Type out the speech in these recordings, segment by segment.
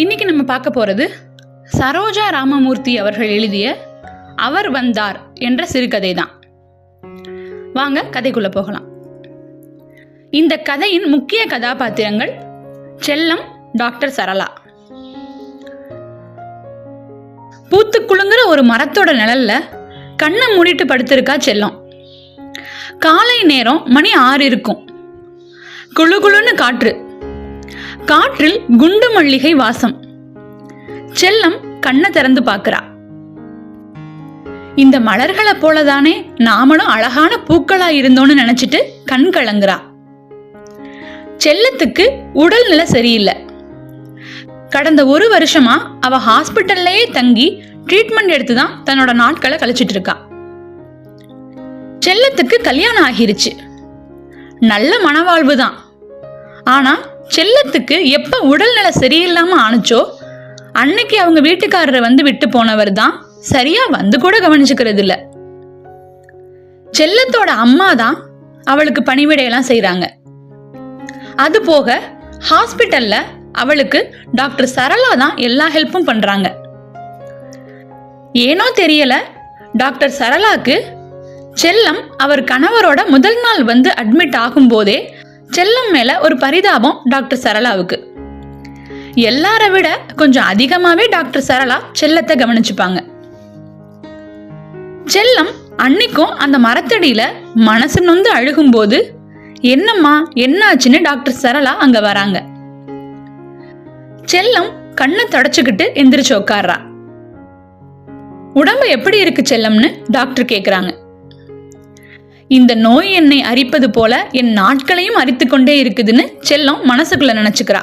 இன்னைக்கு நம்ம பார்க்க போகிறது சரோஜா ராமமூர்த்தி அவர்கள் எழுதிய அவர் வந்தார் என்ற சிறுகதை தான் வாங்க கதைக்குள்ள போகலாம். இந்த கதையின் முக்கிய கதாபாத்திரங்கள் செல்லம் டாக்டர் சரளா. பூத்து குலுங்குற ஒரு மரத்தோட நிழல்ல கண்ணை மூடிட்டு படுத்திருக்கா செல்லம். காலை நேரம் மணி ஆறு இருக்கும். குளு குளுன்னு காற்று. காற்றில் குண்டு மல்லிகை வாசம். செல்லம் கண்ணை திறந்து பார்க்கறா. இந்த மலர்களை போலதானே நாமளும் அழகான பூக்களா இருந்தோம்னு நினைச்சிட்டு கண் கலங்குறா. செல்லத்துக்கு உடல் நிலை சரியில்லை. கடந்த ஒரு வருஷமா அவ ஹாஸ்பிட்டல்லையே தங்கி ட்ரீட்மெண்ட் எடுத்து தான் தன்னோட நாட்களை கழிச்சிட்டு இருக்கா. செல்லத்துக்கு கல்யாணம் ஆகிருச்சு. நல்ல மனவாழ்வு தான். ஆனா செல்லத்துக்கு எப்போ உடல்நிலை சரியில்லாமல் ஆணுச்சோ அன்னைக்கு அவங்க வீட்டுக்காரரை வந்து விட்டு போனவர் தான் சரியா வந்து கூட கவனிச்சுக்கிறது இல்லை செல்லத்தோட அம்மா தான் அவளுக்கு பணிவிடையெல்லாம் செய்கிறாங்க அது போக ஹாஸ்பிட்டலில் அவளுக்கு டாக்டர் சரளா தான் எல்லா ஹெல்ப்பும் பண்ணுறாங்க ஏனோ தெரியல டாக்டர் சரளாக்கு செல்லம் அவர் கணவரோட முதல் நாள் வந்து அட்மிட் ஆகும்போதே செல்லம் மேல ஒரு பரிதாபம் டாக்டர் சரளாவுக்கு. எல்லார விட கொஞ்சம் அதிகமாவே டாக்டர் சரளா செல்லத்தை கவனிச்சுப்பாங்க. செல்லம் அன்னைக்கும் அந்த மரத்தடியில மனசு நொந்து அழுகும்போது என்னம்மா என்னாச்சுன்னு டாக்டர் சரளா அங்க வராங்க. செல்லம் கண்ணை தொடச்சுக்கிட்டு எந்திரிச்சு உட்கார்றா. உடம்பு எப்படி இருக்கு செல்லம்னு டாக்டர் கேக்குறாங்க. இந்த நோய் என்னை அரிப்பது போல என் நாட்களையும் அரித்து கொண்டே இருக்குதுன்னு செல்லம் மனசுக்குள்ள நினைச்சுக்கிறா.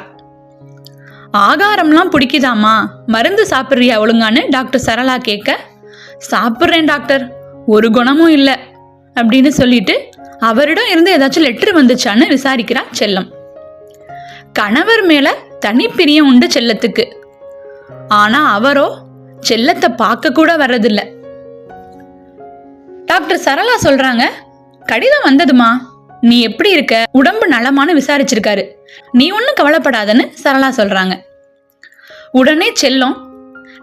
ஆகாரம்லாம் பிடிக்குதாமா மருந்து சாப்பிட்றியா ஒழுங்கான்னு டாக்டர் சரளா கேட்க சாப்பிட்றேன் டாக்டர். ஒரு குணமும் இல்லை. அப்படின்னு சொல்லிட்டு அவரிடம் இருந்து ஏதாச்சும் லெட்டர் வந்துச்சான்னு விசாரிக்கிறா செல்லம். கணவர் மேல தனிப்பிரியம் உண்டு செல்லத்துக்கு. ஆனா அவரோ செல்லத்தை பார்க்க கூட வர்றதில்லை. டாக்டர் சரளா சொல்றாங்க கடிதம் வந்ததுமா? நீ எப்படி இருக்க? உடம்பு நலமான்னு விசாரிச்சிருக்காரு. நீ ஒன்றும் கவலைப்படாதன்னு சரளா சொல்றாங்க. உடனே செல்லம்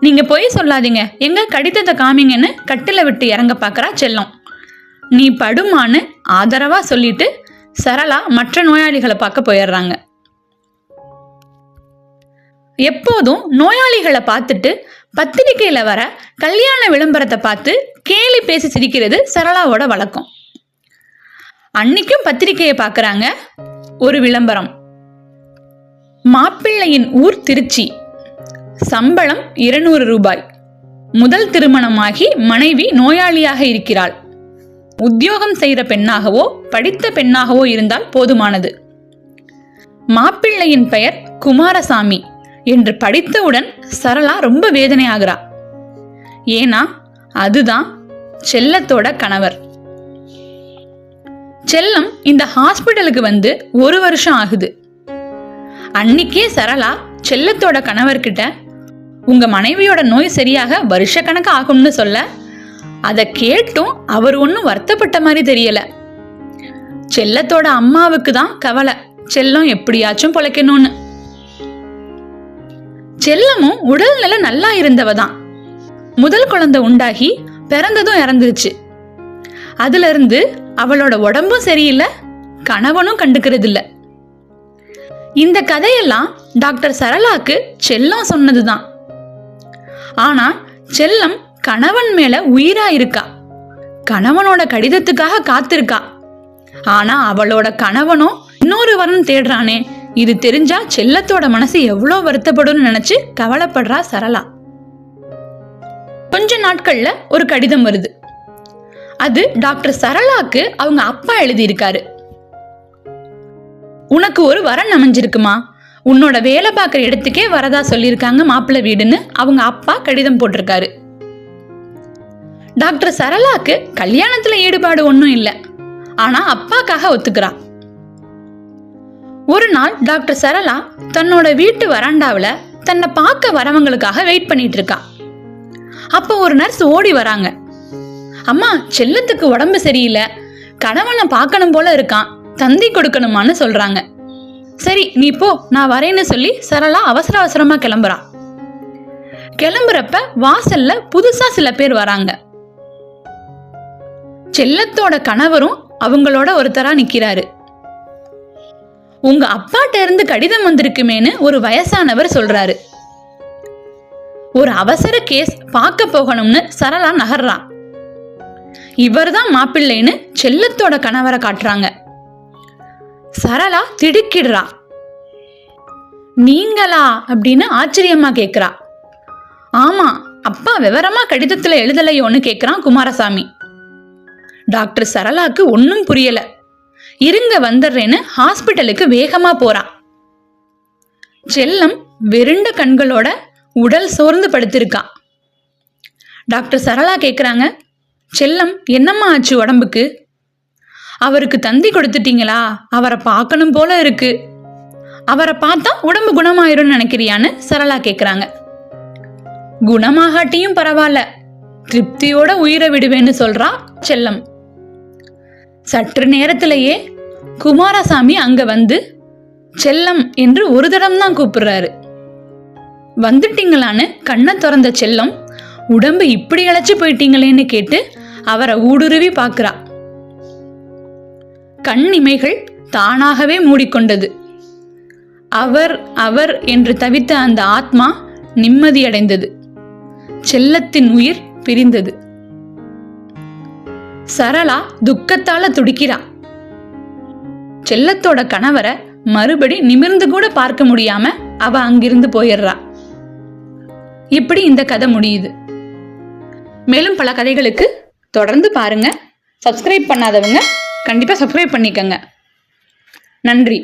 நீங்க போய் சொல்லாதீங்க. எங்க கடிதத்தை காமிங்கன்னு கட்டில விட்டு இறங்க பார்க்கறா செல்லம். நீ படுமான்னு ஆதரவா சொல்லிட்டு சரளா மற்ற நோயாளிகளை பார்க்க போயிடுறாங்க. எப்போதும் நோயாளிகளை பார்த்துட்டு பத்திரிக்கையில வர கல்யாண விளம்பரத்தை பார்த்து கேலி பேசி சிரிக்கிறது சரளாவோட வழக்கம். அன்னைக்கும் பத்திரிக்கையை பார்க்கறாங்க. ஒரு விளம்பரம். மாப்பிள்ளையின் ஊர் திருச்சி. சம்பளம் இருநூறு ரூபாய். முதல் திருமணமாகி மனைவி நோயாளியாக இருக்கிறாள். உத்தியோகம் செய்கிற பெண்ணாகவோ படித்த பெண்ணாகவோ இருந்தால் போதுமானது. மாப்பிள்ளையின் பெயர் குமாரசாமி என்று படித்தவுடன் சரளா ரொம்ப வேதனையாகிறா. ஏன்னா அதுதான் செல்லத்தோட கணவர். செல்லம் இந்த ஹாஸ்பிட்டலுக்கு வந்து ஒரு வருஷம் ஆகுது. அன்னைக்கே சரளா செல்லத்தோட கணவர்கிட்ட உங்க மனைவியோட நோய் சரியாக வருஷக்கணக்கு ஆகும்னு சொல்ல அதை கேட்டும் அவர் ஒன்றும் வருத்தப்பட்ட மாதிரி தெரியல. செல்லத்தோட அம்மாவுக்கு தான் கவலை செல்லம் எப்படியாச்சும் பொழைக்கணும்னு. செல்லமும் உடல்நிலை நல்லா இருந்தவ தான் முதல் குழந்தை உண்டாகி பிறந்ததும் இறந்துருச்சு. அதுல இருந்து அவளோட உடம்பும் சரியில்லை கணவனும் கண்டுக்கிறது இல்ல இந்த கதையெல்லாம் டாக்டர் சரளாக்கு செல்லம் சொன்னதுதான். ஆனா செல்லம் கணவன் மேல உயிரா இருக்கா? கணவனோட கடிதத்துக்காக காத்திருக்கா? ஆனா அவளோட கணவனும் இன்னொரு வரன் தேடுறானே. இது தெரிஞ்சா செல்லத்தோட மனசு எவ்வளோ வருத்தப்படும்னு நினைச்சு கவலைப்படுறா சரளா. கொஞ்ச நாட்கள்ல ஒரு கடிதம் வருது. அது டாக்டர் சரளாக்கு அவங்க அப்பா எழுதியிருக்காரு. உனக்கு ஒரு வரன் அமைஞ்சிருக்குமா? உன்னோட வேலை பார்க்குற இடத்துக்கே வரதா சொல்லியிருக்காங்க மாப்பிள்ளை வீடுன்னு அவங்க அப்பா கடிதம் போட்டிருக்காரு. டாக்டர் சரளாக்கு கல்யாணத்துல ஈடுபாடு ஒன்றும் இல்லை. ஆனா அப்பாக்காக ஒத்துக்கிறா ஒரு நாள் டாக்டர் சரளா தன்னோட வீட்டு வராண்டாவில் தன்னை பார்க்க வரவங்களுக்காக வெயிட் பண்ணிட்டு இருக்கா. அப்போ ஒரு நர்ஸ் ஓடி வராங்க. அம்மா செல்லத்துக்கு உடம்பு சரியில்லை. கணவனை பார்க்கணும் போல இருக்கான். தந்தி கொடுக்கணுமான்னு சொல்றாங்க. சரி நீ போ நான் வரேன்னு சொல்லி சரளா அவசர அவசரமா கிளம்புறா. கிளம்புறப்ப வாசல்ல புதுசா சில பேர் வராங்க. செல்லத்தோட கணவரும் அவங்களோட ஒருத்தரா நிக்கிறாரு. உங்க அப்பாட்ட இருந்து கடிதம் வந்திருக்குமேன்னு ஒரு வயசானவர் சொல்றாரு. ஒரு அவசர கேஸ் பார்க்க போகணும்னு சரளா நகர்றான் இவர்தான் மாப்பிள்ளைன்னு செல்லத்தோட கணவரை காட்டுறாங்க. சரளா திடுக்கிடுறா. நீங்களா? அப்படின்னு ஆச்சரியமா கேக்குறா. ஆமா அப்பா விவரமா கடிதத்துல எழுதலையோன்னு கேக்குறான் குமாரசாமி. டாக்டர் சரளாக்கு ஒன்றும் புரியல. இருங்க வந்துடுறேன்னு ஹாஸ்பிட்டலுக்கு வேகமா போறான். செல்லம் வெருண்ட கண்களோட உடல் சோர்ந்து படுத்திருக்கான் டாக்டர் சரளா கேக்குறாங்க செல்லம் என்னம்மா ஆச்சு உடம்புக்கு? அவருக்கு தந்தி கொடுத்துட்டீங்களா? அவரை பார்க்கணும் போல இருக்கு. அவரை பார்த்தா உடம்பு குணமாயிரும் நினைக்கிறியான்னு? சரளா கேக்குறாங்க. குணமாகாட்டியும் பரவாயில்ல திருப்தியோட உயிரை விடுவேன்னு சொல்றா செல்லம். சற்று நேரத்திலேயே குமாரசாமி அங்க வந்து செல்லம் என்று ஒரு தடம் தான் கூப்பிடுறாரு. வந்துட்டீங்களான்னு கண்ணை திறந்த செல்லம் உடம்பு இப்படி இழைச்சி போயிட்டீங்களேன்னு கேட்டு அவரை ஊடுருவி பார்க்கிறா. கண் இமைகள் தானாகவே மூடிக்கொண்டது. அவர் அவர் என்று தவித்த அந்த ஆத்மா நிம்மதியடைந்தது. செல்லத்தின் உயிர் பிரிந்தது. சரளா துக்கத்தால துடிக்கிறா. செல்லத்தோட கணவரை மறுபடி நிமிர்ந்து கூட பார்க்க முடியாம அவ அங்கிருந்து போயிடுறா. இப்படி இந்த கதை முடியுது. மேலும் பல கதைகளுக்கு தொடர்ந்து பாருங்க. சப்ஸ்கிரைப் பண்ணாதவங்க கண்டிப்பாக சப்ஸ்கிரைப் பண்ணிக்கோங்க. நன்றி.